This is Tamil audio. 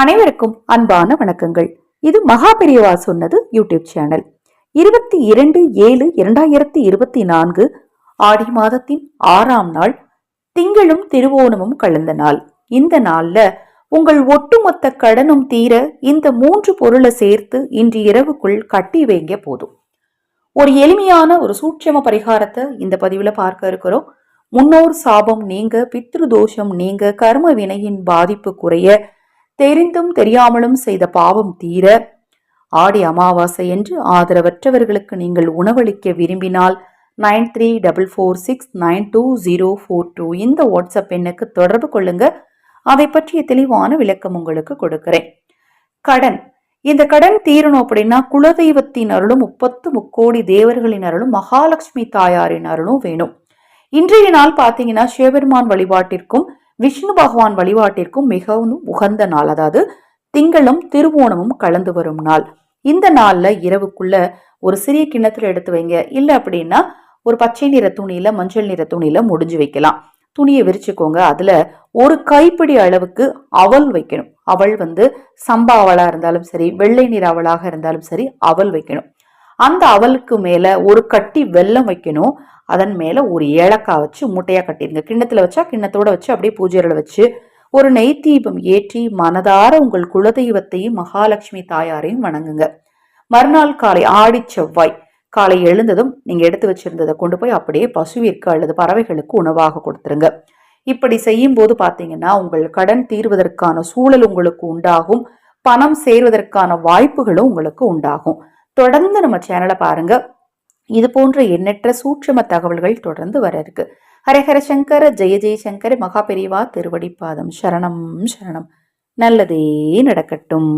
அனைவருக்கும் அன்பான வணக்கங்கள். இது மகா பெரியவா சொன்னது யூடியூப் சேனல். இருபத்தி இரண்டு ஏழு இரண்டாயிரத்தி இருபத்தி நான்கு ஆடி மாதத்தின் ஆறாம் நாள் திங்களும் திருவோணமும் கலந்த நாள். இந்த நாள்ல உங்கள் ஒட்டுமொத்த கடனும் தீர இந்த மூன்று பொருளை சேர்த்து இன்று இரவுக்குள் கட்டி வைங்க போதும். ஒரு எளிமையான ஒரு சூட்சம பரிகாரத்தை இந்த பதிவில் பார்க்க இருக்கிறோம். முன்னோர் சாபம் நீங்க பித்ரு தோஷம் நீங்க கர்ம வினையின் பாதிப்பு குறைய தெரிந்தும் தெரியாமலும் செய்த பாவம் தீர ஆடி அமாவாசை என்று ஆதரவற்றவர்களுக்கு நீங்கள் உணவளிக்க விரும்பினால் nine three double four six nine two zero four two இந்த வாட்ஸ்அப் எண்ணுக்கு தொடர்பு கொள்ளுங்க. அதை பற்றிய தெளிவான விளக்கம் உங்களுக்கு கொடுக்கிறேன். கடன். இந்த கடன் தீரணும் அப்படின்னா குலதெய்வத்தின் அருளும் முப்பத்து முக்கோடி தேவர்களின் அருளும் மகாலட்சுமி தாயாரின் அருளும் வேணும். இன்றைய நாள் பார்த்தீங்கன்னா சிவபெருமான் வழிபாட்டிற்கும் விஷ்ணு பகவான் வழிபாட்டிற்கும் மிகவும் உகந்த நாள். அதாவது திங்களும் திருவோணமும் கலந்து வரும் நாள். இந்த நாளில் இரவுக்குள்ள ஒரு சிறிய கிண்ணத்தில் எடுத்து வைங்க. இல்லை அப்படின்னா ஒரு பச்சை நிற துணியில மஞ்சள் நிற துணியில முடிஞ்சு வைக்கலாம். துணியை விரிச்சுக்கோங்க. அதுல ஒரு கைப்பிடி அளவுக்கு அவல் வைக்கணும். அவள் வந்து சம்பா அவளா இருந்தாலும் சரி வெள்ளை நிற அவளாக இருந்தாலும் சரி அவல் வைக்கணும். அந்த அவலுக்கு மேல ஒரு கட்டி வெல்லம் வைக்கணும். அதன் மேல ஒரு ஏலக்காய் வச்சு மூட்டையாக கட்டிடுங்க. கிண்ணத்துல வச்சா கிண்ணத்தோட வச்சு அப்படியே பூஜைகளை வச்சு ஒரு நெய் தீபம் ஏற்றி மனதார உங்கள் குலதெய்வத்தையும் மகாலட்சுமி தாயாரையும் வணங்குங்க. மறுநாள் காலை ஆடி செவ்வாய். காலை எழுந்ததும் நீங்க எடுத்து வச்சிருந்ததை கொண்டு போய் அப்படியே பசுவிற்கு அல்லது பறவைகளுக்கு உணவாக கொடுத்துருங்க. இப்படி செய்யும் போது பாத்தீங்கன்னா உங்கள் கடன் தீர்வதற்கான சூழல் உங்களுக்கு உண்டாகும். பணம் சேர்வதற்கான வாய்ப்புகளும் உங்களுக்கு உண்டாகும். தொடர்ந்து நம்ம சேனலை பாருங்க. இது போன்ற எண்ணற்ற சூட்சம தகவல்கள் தொடர்ந்து வர இருக்கு. ஹரஹர சங்கர ஜெய ஜெயசங்கர மகாபெரிவா திருவடிப்பாதம் சரணம் சரணம். நல்லதே நடக்கட்டும்.